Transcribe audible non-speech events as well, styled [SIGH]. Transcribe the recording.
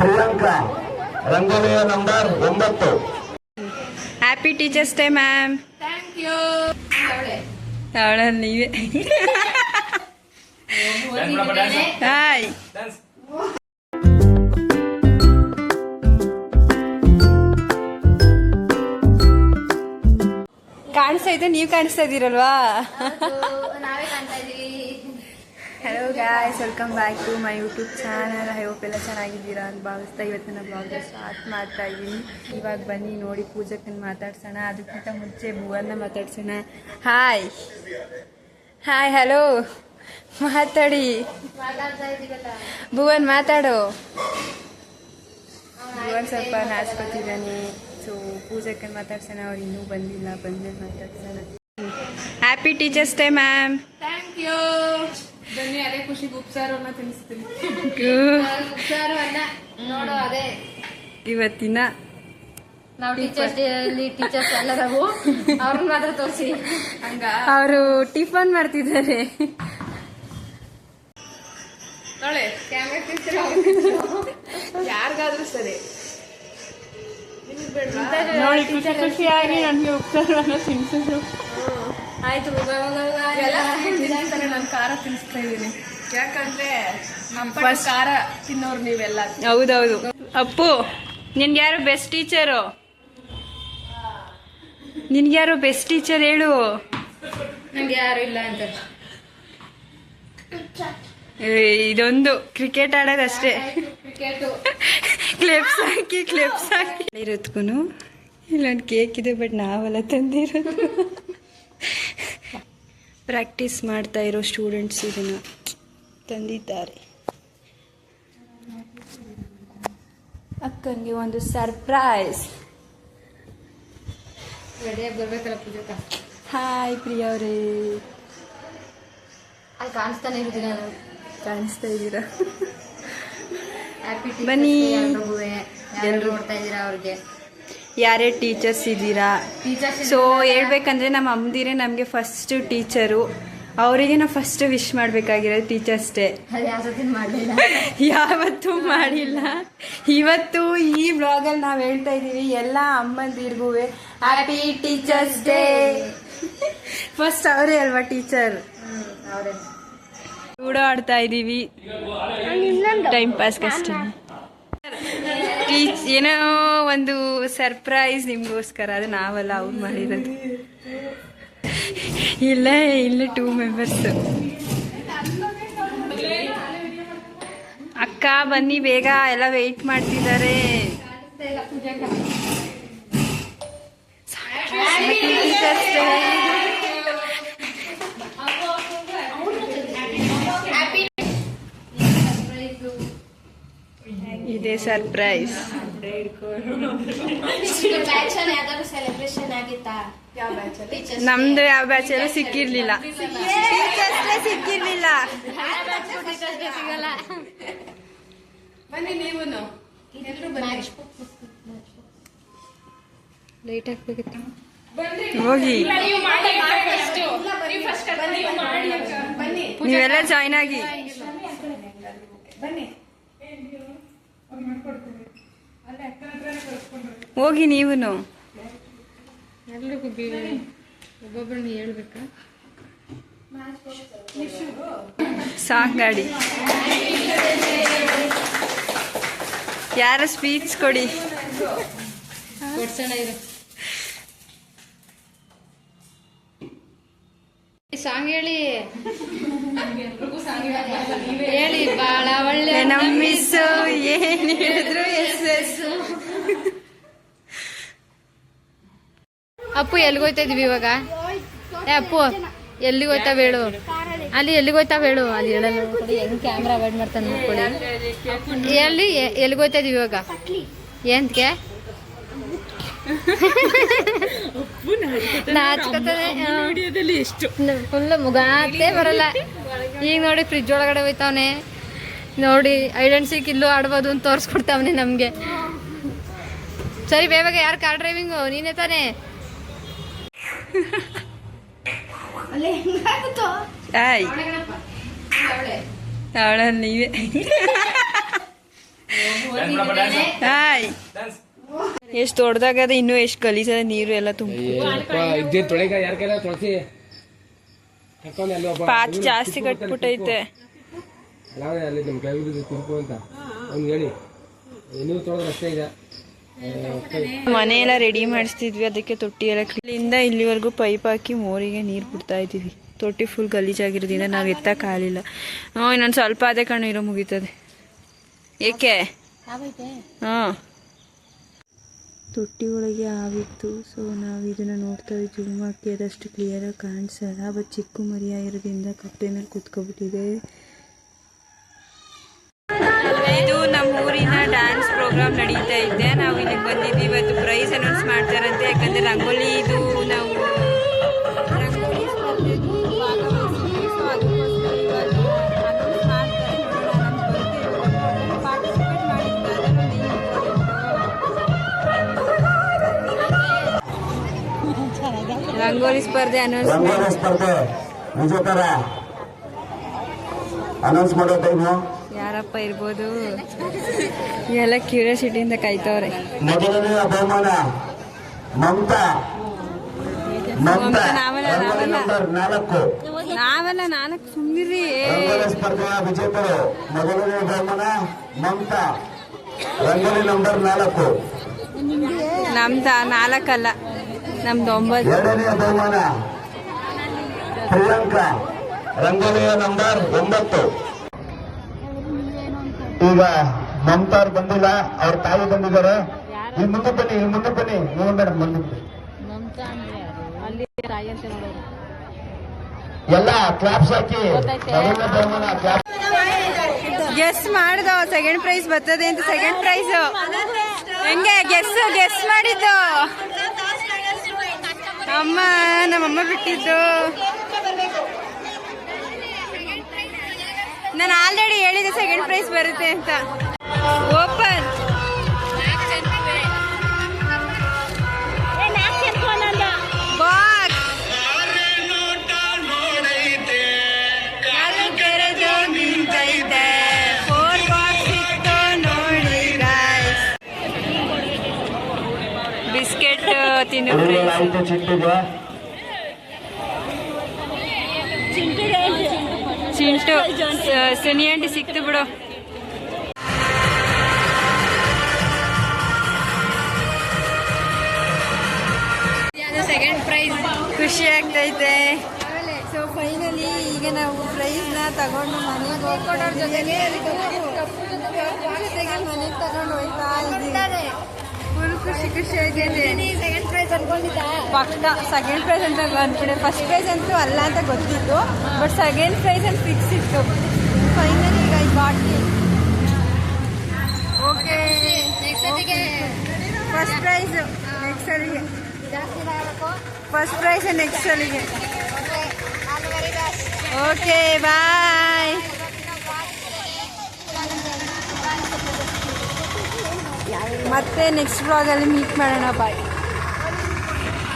ಪ್ರಿಯಾಂಕಾ ರಂಗೋಲಿಯ ನಂಬರ್ ಒಂಬತ್ತು. Happy teachers day ma'am thank you ಅವಳ. ನೀವೇ. ಹಾಯ್ ಕಾಣಿಸ್ತಾ ಇದೆ ನೀವು ಕಾಣಿಸ್ತಾ ಇದ್ದೀರಲ್ವಾ? ನಾವೇ ಕಾಣ್ತಾ ಇದೀವಿ hello guys welcome back to my YouTube channel I hope ಎಲ್ಲ ಚೆನ್ನಾಗಿದ್ದೀರಾ ಅಂತ ಭಾವಿಸ್ತಾ ಇವತ್ತಿನ ಬ್ಲಾಗ್ ಸ್ಟಾರ್ಟ್ ಮಾಡ್ತಾ ಇದ್ದೀನಿ. ಇವಾಗ ಬನ್ನಿ, ನೋಡಿ ಪೂಜಕ್ಕನ್ನು ಮಾತಾಡ್ಸೋಣ. ಅದಕ್ಕಿಂತ ಮುಂಚೆ ಭುವನ್ನ ಮಾತಾಡ್ಸೋಣ. ಹಾಯ್ ಹಾಯ್ ಹಲೋ ಮಾತಾಡಿ. ಭುವನ್, ಮಾತಾಡು. ಭುವನ್ ಸ್ವಲ್ಪ ನಾಚ್ಕೊತಿದ್ದಾನೆ. ಸೊ ಪೂಜಕನ್ ಮಾತಾಡ್ಸೋಣ. ಅವ್ರು ಇನ್ನೂ ಬಂದಿಲ್ಲ. ಬಂದ್ರೆ ಮಾತಾಡ್ಸೋಣ. Happy teachers day ma'am thank you ಬನ್ನಿ ಅದೇ ಖುಷಿಗೆ ಉಪ್ಸಾರನ್ನ ತಿನ್ನಿಸ್ತೀನಿ. ಉಪ್ಸಾರು ಅನ್ನ ನೋಡು ಅದೇ. ಇವತ್ತಿನ ನಾವು ಟೀಚರ್ಸ್ ಡೇ ಅಲ್ಲಿ ಟೀಚರ್ಸ್ ಎಲ್ಲ ನಾವು ಅವ್ರನ್ನ ಮಾತ್ರ ತೋರಿಸಿ. ಹಂಗ? ಅವರು ಟಿಫನ್ ಮಾಡ್ತಿದ್ದಾರೆ. ನೋಳೆ ಕ್ಯಾಮ್ರಾ ತಿಂತೀರ ಯಾರಿಗಾದ್ರೂ ಸರಿ. ನೋಡಿ ಖುಷಿ ಖುಷಿಯಾಗಿ ನನಗೆ ಉಪ್ಸಾರ ತಿನ್ಸಿದ್ರು. ಆಯ್ತು ನಾನು ಖಾರ ತಿನ್ಸ್ತಾ ಇದ್ದೀನಿ. ಯಾಕಂದ್ರೆ ನಮ್ಮ ಖಾರ ತಿನ್ನೋರು ನೀವೆಲ್ಲ. ಹೌದೌದು. ಅಪ್ಪು ನಿನ್ಗೆ ಯಾರು ಬೆಸ್ಟ್ ಟೀಚರು ನಿನ್ಗೆ ಯಾರು ಬೆಸ್ಟ್ ಟೀಚರ್ ಹೇಳು? ನಂಗೆ ಯಾರು ಇಲ್ಲ ಅಂತ. ಇದೊಂದು ಕ್ರಿಕೆಟ್ ಆಡೋದಷ್ಟೇ. ಕ್ಲಿಪ್ಸ್ ಹಾಕಿ ಕ್ಲಿಪ್ಸ್ ಹಾಕಿ. ಇರೋದ್ಕು ಇಲ್ಲೊಂದು ಕೇಕ್ ಇದೆ ಬಟ್ ನಾವೆಲ್ಲ ತಂದಿರೋದು. ಪ್ರಾಕ್ಟೀಸ್ ಮಾಡ್ತಾ ಇರೋ ಸ್ಟೂಡೆಂಟ್ಸ್ ಇದನ್ನ ತಂದಿದ್ದಾರೆ. ಅಕ್ಕನಿಗೆ ಒಂದು ಸರ್ಪ್ರೈಸ್ ಹಾಯ್ ಪ್ರಿಯವ್ರೇ ಅಲ್ಲಿ ಕಾಣಿಸ್ತಾನೆ ಇರ್ತೀನಿ ನಾನು. ಕಾಣಿಸ್ತಾ ಇದ್ದೀರಾ? ಬನ್ನಿ. ಎಲ್ಲರೂ ನೋಡ್ತಾ ಇದ್ದೀರಾ ಅವ್ರಿಗೆ? ಯಾರೇ ಟೀಚರ್ಸ್ ಇದ್ದೀರಾ? ಸೊ ಹೇಳ್ಬೇಕಂದ್ರೆ ನಮ್ಮ ಅಮ್ಮದಿರೇ ನಮಗೆ ಫಸ್ಟ್ ಟೀಚರು ಅವರಿಗೆ ನಾವು ಫಸ್ಟ್ ವಿಶ್ ಮಾಡಬೇಕಾಗಿರೋದು ಟೀಚರ್ಸ್ ಡೇ. ಯಾವತ್ತು [LAUGHS] ಮಾಡಿಲ್ಲ. ಇವತ್ತು ಈ ಬ್ಲಾಗಲ್ಲಿ ನಾವು ಹೇಳ್ತಾ ಇದ್ದೀವಿ ಎಲ್ಲ ಅಮ್ಮಂದಿರ್ಗೂ ಹ್ಯಾಪಿ ಟೀಚರ್ಸ್ ಡೇ. ಫಸ್ಟ್ ಅವರೇ ಅಲ್ವಾ ಟೀಚರ್ ಅವರೇ. ಲೂಡೋ ಆಡ್ತಾ ಇದ್ದೀವಿ. ಟೈಮ್ ಪಾಸ್ಗಷ್ಟೇ ಏನೋ ಒಂದು ಸರ್ಪ್ರೈಸ್ ನಿಮಗೋಸ್ಕರ, ಅದು ನಾವಲ್ಲ ಅವ್ರು ಮಾಡಿರೋದು. ಇಲ್ಲ ಇಲ್ಲ ಟೂ ಮೆಂಬರ್ಸ್ ಅಕ್ಕ, ಬನ್ನಿ, ಬೇಗ ಎಲ್ಲ ವೆಯ್ಟ್ ಮಾಡ್ತಿದ್ದಾರೆ. ಇದೆ ಸರ್ಪ್ರೈಸ್. ಯಾವ್ದಾದ್ರು ಸೆಲೆಬ್ರೇಷನ್ ಆಗಿತ್ತಾ? ನಮ್ದು ಯಾವ ಬ್ಯಾಚ್ ಎಲ್ಲ ಸಿಕ್ಕಿರ್ಲಿಲ್ಲ. ಸಿಕ್ಕಿರ್ಲಿಲ್ಲ ಸಿಗಲ್ಲ ಬನ್ನಿ. ನೀವು ಲೇಟ್ ಆಗ್ಬೇಕಿತ್ತು. ಹೋಗಿ. ನೀವೆಲ್ಲ ಜಾಯ್ನ್ ಆಗಿ. ಹೋಗಿ ನೀವು ಎಲ್ರಿಗೂ ಒಬ್ಬೊಬ್ಬರನ್ನ ಹೇಳ್ಬೇಕಾ? ಸಾಂಗ್ ಗಾಡಿ ಯಾರ ಸ್ಪೀಚ್ ಕೊಡಿ? ಕೊಡ್ಸೋಣ ಇರು. ಸಾಂಗ್ ಹೇಳಿ. ಹೇಳಿ ಬಾಳ ಒಳ್ಳೆ ನಮ್ಮ ಮಿಸ್ಸು ಏನ್ ಹೇಳಿದ್ರು ಎಸ್ ಎಸ್. ಅಪ್ಪು ಎಲ್ಲಿಗೆ ಹೋಯ್ತಾ ಇದೀವಿ ಇವಾಗ? ಏ ಅಪ್ಪು ಎಲ್ಲಿಗೆ ಹೋಯ್ತಾವ ಹೇಳು. ಅಲ್ಲಿ ಎಲ್ಲಿಗೆ ಹೋಯ್ತಾವ ಹೇಳು? ಅಲ್ಲಿ ಹೇಳಲ್ಲ. ನೋಡಿ ಹೆಂಗ್ ಕ್ಯಾಮ್ರಾ ಅವಾಯ್ಡ್ ಮಾಡ್ತಾನೆ ನೋಡ್ಕೊಳ್ಳಿ. ಎಲ್ಲಿ ಎಲ್ಲಿಗೆ ಹೋಯ್ತಾ ಇದೀವಿ ಇವಾಗ? ಏನ್ಕೆ? ನಾಚ್ಕೊತಾನೆ ಎಷ್ಟು? ಫುಲ್ ಮುಗಾತೆ ಬರಲ್ಲ. ಈಗ ನೋಡಿ ಫ್ರಿಜ್ ಒಳಗಡೆ ಹೋಯ್ತಾವನೆ. ನೋಡಿ ಐಡೆಂಟ್ ಸಿಕ್ ಇಲ್ಲೂ ಆಡ್ಬೋದು ಅಂತ ತೋರಿಸ್ಕೊಡ್ತಾವನೆ ನಮಗೆ. ಸರಿ ಬೇವಾಗ ಯಾರು ಕಾರ್ ಡ್ರೈವಿಂಗು ನೀನೇ ತಾನೆ? ಅವಳ. ನೀವೇ. ಹಾಯ್. ಎಷ್ಟು ದೊಡ್ಡದಾಗದ ಇನ್ನೂ ಎಷ್ಟು ಗಲೀಜದ ನೀರು ಎಲ್ಲ ತುಂಬ. ಪಾಚ್ ಜಾಸ್ತಿ ಕಟ್ಬಿಟ್ಟೈತೆ. ಅಲ್ಲ ಅಲ್ಲಿ ನಮ್ಮ ಕೈ ಬಿದ್ದು ತಿರ್ಕು ಅಂತ. ಅವ್ನು ಹೇಳಿ. ನೀವು ತೊಳೆದ್ರೆ ಅಷ್ಟೇ ಇದೆ ಮನೆ ಎಲ್ಲ ರೆಡಿ ಮಾಡಿಸ್ತಿದ್ವಿ ಅದಕ್ಕೆ ತೊಟ್ಟಿ ಎಲ್ಲ ಇಲ್ಲಿಂದ ಇಲ್ಲಿವರೆಗೂ ಪೈಪ್ ಹಾಕಿ ಮೋರಿಗೆ ನೀರು ಬಿಡ್ತಾ ಇದ್ದೀವಿ. ತೊಟ್ಟಿ ಫುಲ್ ಗಲೀಜಾಗಿರೋದ್ರಿಂದ ನಾವು ಎತ್ತಕ್ಕಾಗಲಿಲ್ಲ ಹ್ಞೂ ಇನ್ನೊಂದು ಸ್ವಲ್ಪ ಅದೇ ಕಣ್ಣು ಇರೋ ಮುಗೀತದೆ. ಏಕೆ? ಹಾಂ ತೊಟ್ಟಿ ಒಳಗೆ ಆಗಿತ್ತು. ಸೊ ನಾವು ಇದನ್ನು ನೋಡ್ತಾ ಇದ್ದೀವಿ ಹಾಕಿ ಅದಷ್ಟು ಕ್ಲಿಯರಾಗಿ ಕಾಣಿಸಲ್ಲ. ಬಟ್ ಚಿಕ್ಕ ಮರಿಯಾಗಿರೋದ್ರಿಂದ ಕಪ್ಪೆ ಮೇಲೆ ಕುತ್ಕೊಬಿಟ್ಟಿದೆ. ಇದು ನಮ್ಮ ಊರಿನ ಡ್ಯಾನ್ಸ್ ಪ್ರೋಗ್ರಾಮ್ ನಡೀತಾ ಇದೆ. ನಾವು ಇಲ್ಲಿಗೆ ಬಂದಿದ್ವಿ ಇವತ್ತು ಪ್ರೈಸ್ ಅನೌನ್ಸ್ ಮಾಡ್ತಾರಂತೆ. ಯಾಕಂದ್ರೆ ರಂಗೋಲಿ ಇದು ರಂಗೋಲಿ ಸ್ಪರ್ಧೆ ಅನೌನ್ಸ್ ರಂಗೋಲಿ ಸ್ಪರ್ಧೆ ವಿಜೇತರ ಅನೌನ್ಸ್ ಮಾಡೋ ಟೈಮು ಯಾರಪ್ಪ ಇರ್ಬೋದು? ಎಲ್ಲ ಕ್ಯೂರಿಯಾಸಿಟಿಯಿಂದ ಕಾಯ್ತವ್ರೆ. ಮೊದಲನೆಯ ಬಹುಮಾನ ಮಮತಾ. ರಂಗೋಲಿ. ನಂಬರ್ ನಾಲ್ಕು. ನಾವೆಲ್ಲ ನಾಲ್ಕು ಸುಮ್ಮನಿರಿ ರಂಗೋಲಿ ಸ್ಪರ್ಧೆಯ ವಿಜೇತರು. ಮೊದಲನೇ ಬಹುಮಾನ ಮಮತಾ. ರಂಗೋಲಿ ನಂಬರ್ ನಾಲ್ಕು. ನಮ್ದ ನಾಲ್ಕಲ್ಲ. ನಮ್ದು ಒಂಬತ್ತು. ಎರಡನೆಯ ಬಹುಮಾನ. ಪ್ರಿಯಾಂಕಾ. ರಂಗೋಲಿಯ ನಂಬರ್ ಒಂಬತ್ತು. ಈಗ ಮಮತಾರ್ ಅವ್ರು ಬಂದಿಲ್ಲ ಅವ್ರ ತಾಯಿ ಬಂದಿದ್ದಾರೆ. ಈ ಮುಂದೆ ಬನ್ನಿ ಈ ಮುಂದೆ ಬನ್ನಿ. ನೀವು ಮೇಡಮ್ ಮುಂದೆ. ಎಲ್ಲ ಕ್ಲಾಪ್ಸ್ ಹಾಕಿ. ಮೊದಲನೇ ಬಹುಮಾನ ಕ್ಲಾಪ್ ಗೆಸ್ ಮಾಡ್ದ ಸೆಕೆಂಡ್ ಪ್ರೈಸ್ ಬರ್ತದೆ ಅಂತ ಸೆಕೆಂಡ್ ಪ್ರೈಸ್ ಹೆಂಗೆ? ಗೆಸ್ ಗೆಸ್ ಮಾಡಿದ್ದು. ಅಮ್ಮ ನಮ್ಮಮ್ಮ ಬಿಟ್ಟಿದ್ದು. ನಾನು ಆಲ್ರೆಡಿ ಹೇಳಿದೆ ಸೆಕೆಂಡ್ ಪ್ರೈಸ್ ಬರುತ್ತೆ ಅಂತ. ಬಿಸ್ಕೆಟ್ ತಿನ್ನು friends. ಆಯ್ತು ಚಿಟ್ಟಿಗೆ ಚಿಂಟು ಸುನಿಯಂಡಿ ಸಿಕ್ತು ಬಿಡು ಸೆಕೆಂಡ್ ಪ್ರೈಸ್ ಖುಷಿ ಆಗ್ತೈತೆ ಸೊ ಫೈನಲಿ ಈಗ ನಾವು ಪ್ರೈಸ್ನ ತಗೊಂಡು ಮನೆಗೆ ಹೋಗ್ಕೊಡೋರ್ ಜೊತೆಗೆ ಮನೆಗೆ ತಗೊಂಡು ಹೋಗ್ತಾ ಇದ್ದೀವಿ ಖುಷಿ ಖುಷಿ ಆಗೈತೆ ಸೆಕೆಂಡ್ ಪ್ರೈಸ್ ಅನ್ಕೊಂಡಿದ್ದ? ಪಕ್ಕ ಸೆಕೆಂಡ್ ಪ್ರೈಸ್ ಅಂತ ಅನ್ಕೊಂಡೆ ಫಸ್ಟ್ ಪ್ರೈಸ್ ಅಂತೂ ಅಲ್ಲ ಅಂತ ಗೊತ್ತಿತ್ತು. ಬಟ್ ಸೆಕೆಂಡ್ ಪ್ರೈಸ್ ಅಂತ ಫಿಕ್ಸ್ ಇತ್ತು. ಫೈನಲಿ ಈಗ ಈ ಬಾಟ್ಲಿ ಓಕೆ ಫಸ್ಟ್ ಪ್ರೈಸ್ ನೆಕ್ಸ್ಟ್ ಅಲ್ಲಿಗೆ. ಫಸ್ಟ್ ಪ್ರೈಸ್ ನೆಕ್ಸ್ಟ್ ಅಲ್ಲಿಗೆ. ಓಕೆ ಬಾಯ್ ಮತ್ತೆ ನೆಕ್ಸ್ಟ್ ಬ್ಲಾಗಲ್ಲಿ ಮೀಟ್ ಮಾಡೋಣ ಬಾಯ್